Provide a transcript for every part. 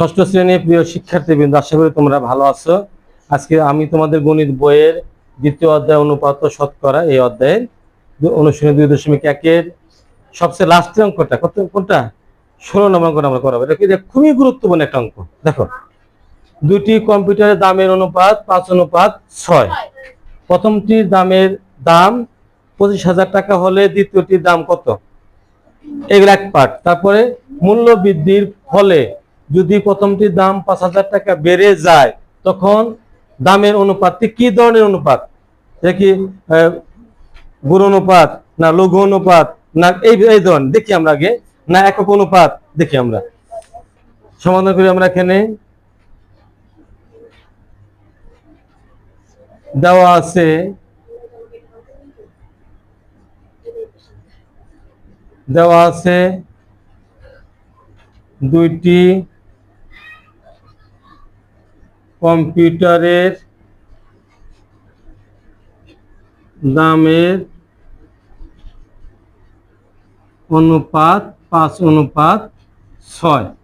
ষষ্ঠ শ্রেণির প্রিয় শিক্ষার্থীবৃন্দ, আশা করি তোমরা ভালো আছো। আজকে আমি তোমাদের গণিত বইয়ের দ্বিতীয় অধ্যায় অনুপাত শতকরা এই অধ্যায়ের অনুশীলনী দুই দশমিক একের সবচেয়ে লাস্টের অঙ্কটা, কত কোনটা? ষোলো নম্বর অঙ্কটা আমরা করাবো। এটা কি? এটা খুবই গুরুত্বপূর্ণ একটা অঙ্ক। দেখো দুটি কম্পিউটারের দামের অনুপাত পাঁচ অনুপাত ছয়। প্রথমটির দামের দাম পঁচিশ হাজার টাকা হলে দ্বিতীয়টির দাম কত? এগুলো এক পার্ট তারপরে মূল্য বৃদ্ধির ফলে যদি প্রথমটির দাম পাঁচ হাজার টাকা বেড়ে যায়, তখন দামের অনুপাতটি কি ধরনের অনুপাত? কি গুণ অনুপাত, না লঘু অনুপাত, না এই এই ধরনের, দেখি আমরা আগে, না একক অনুপাত, দেখি আমরা। সমাধান করি আমরা এখানে। দেওয়া আছে দেওয়া আছে দুইটি কম্পিউটারের দামের অনুপাত পাঁচ অনুপাত ছয়।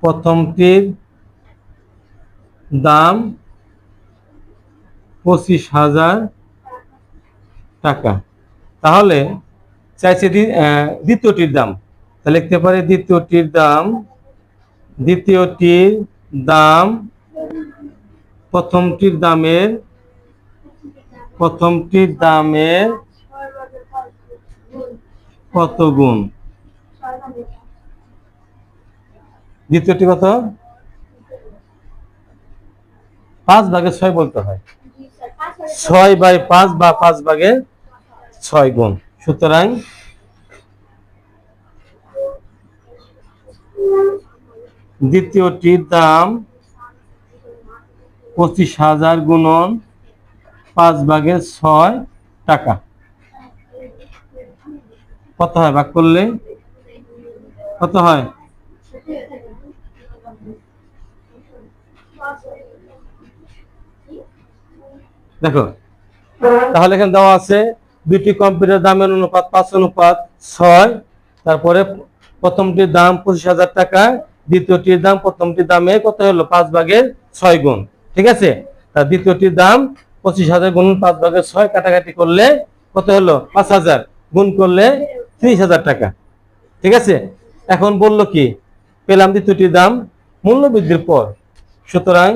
প্রথমটির দাম পঁচিশ হাজার টাকা। তাহলে চাইছে দ্বি- দ্বিতীয়টির দাম। তাহলে লিখতে পারি দ্বিতীয়টির দাম দ্বিতীয়টির দাম, প্রথমটির দামের প্রথমটির দামের কত গুণ? দ্বিতীয়টি কত? পাঁচ ভাগে ছয় বলতে হয়। ছয় বাই পাঁচ বা পাঁচ ভাগে ছয় গুণ। সুতরাং দ্বিতীয়টির দাম পঁচিশ হাজার গুণন পাঁচ ভাগে ছয় টাকা। কত হয়? ভাগ করলে? কত হয়? দেখো, তাহলে এখানে দেওয়া আছে দুইটি কম্পিউটার দামের অনুপাত পাঁচ অনুপাত ছয়, তারপরে প্রথমটির দাম পঁচিশ হাজার টাকা দ্বিতীয়টির দাম প্রথমটির দামে কত হলো? পাঁচ ভাগের ছয় গুণ। ঠিক আছে? তার দ্বিতীয়টির দাম পঁচিশ হাজার গুণ পাঁচ ভাগের ছয় কাটাকাটি করলে কত হলো? পাঁচ হাজার। গুণ করলে ত্রিশ হাজার টাকা। ঠিক আছে? এখন বলল কি? পেলাম দ্বিতীয়টির দাম মূল্য বৃদ্ধির পর। সুতরাং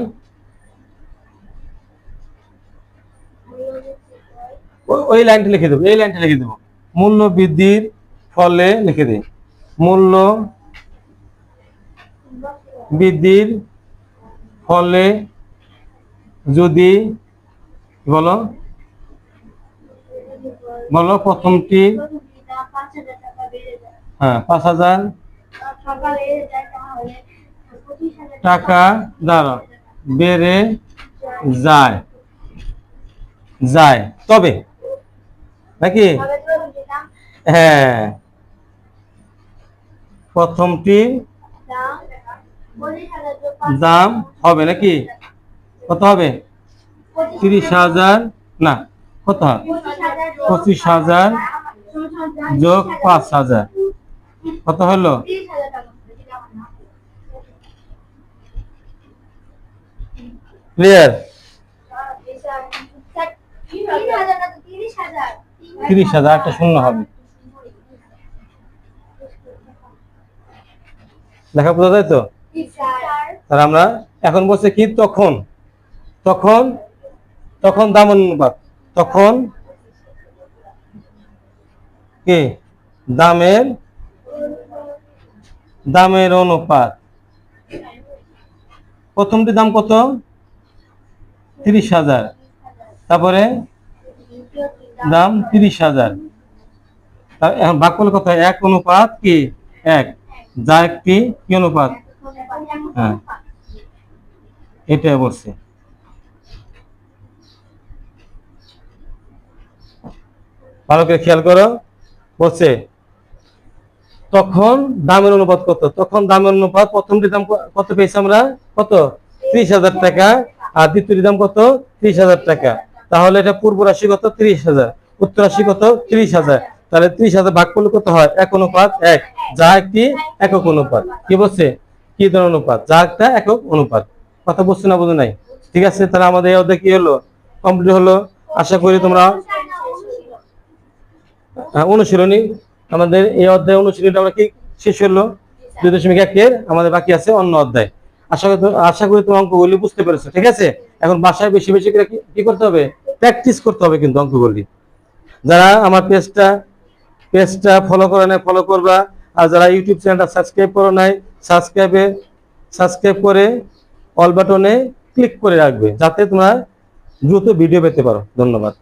ওই লাইনটা লিখে দেবো, এই লাইনটা লিখে দেবো। মূল্য বৃদ্ধির ফলে লিখে দিই। মূল্য বৃদ্ধির ফলে যদি, বলো বলো প্রথমটি। হ্যাঁ পাঁচ হাজার টাকা দ্বারা বেড়ে যায়। যায়। তবে, নাকি? হ্যাঁ। প্রথমটি দাম হবে নাকি? কত হবে? তিরিশ হাজার, না, কত হবে? পঁচিশ হাজার যোগ পাঁচ হাজার। কত হলো? ক্লিয়ার? তিরিশ হাজার একটা শূন্য হবে। লেখা বোঝা যায় তো? তাহলে আমরা এখন বলছে কি? তখন তখন তখন দাম অনুপাত তখন কি? দামের দামের অনুপাত। প্রথমটি দাম কত? তিরিশ হাজার। তারপরে দাম তিরিশ হাজার। এখন করলে কত? এক অনুপাত কি? এক। যা একটি কি অনুপাত? হ্যাঁ। এটা বলছে। ভালো করে খেয়াল করো। বলছে, তখন দামের অনুপাত কত? তখন দামের অনুপাত প্রথমটি দাম কত পেয়েছি আমরা? কত? ত্রিশ হাজার টাকা। আর দ্বিতীয়টি দাম কত? ত্রিশ হাজার টাকা। তাহলে এটা পূর্ব রাশি কত? ত্রিশ হাজার। উত্তর রাশি কত? ত্রিশ হাজার। তাহলে ত্রিশ হাজার ভাগ করলে কত হয়? এক অনুপাত এক। যা একটি একক অনুপাত। কি বলছে? কি ধরনের অনুপাত? যা একটা একক অনুপাত। কথা বুঝছে না বুঝে নাই? ঠিক আছে তাহলে আমাদের এই অধ্যায় কি হলো? কমপ্লিট হলো। আশা করি তোমরা হ্যাঁ, অনুশীলনী। আমাদের এই অধ্যায় অনুশীলনীটা আমরা কি শেষ হলো দুই দশমিক একের আমাদের বাকি আছে অন্য অধ্যায়। আশা করি আশা করি তোমার অঙ্কগুলি বুঝতে পেরেছ ঠিক আছে? এখন বাসায় বেশি বেশি করে কি- করতে হবে? প্র্যাকটিস করতে হবে কিন্তু অঙ্কগুলি। যারা আমার পেজটা পেজটা ফলো করে নাই ফলো করবা। আর যারা ইউটিউব চ্যানেলটা সাবস্ক্রাইব করো নাই, সাবস্ক্রাইবে, সাবস্ক্রাইব করে অল বাটনে ক্লিক করে রাখবে, যাতে তোমরা দ্রুত ভিডিও পেতে পারো। ধন্যবাদ।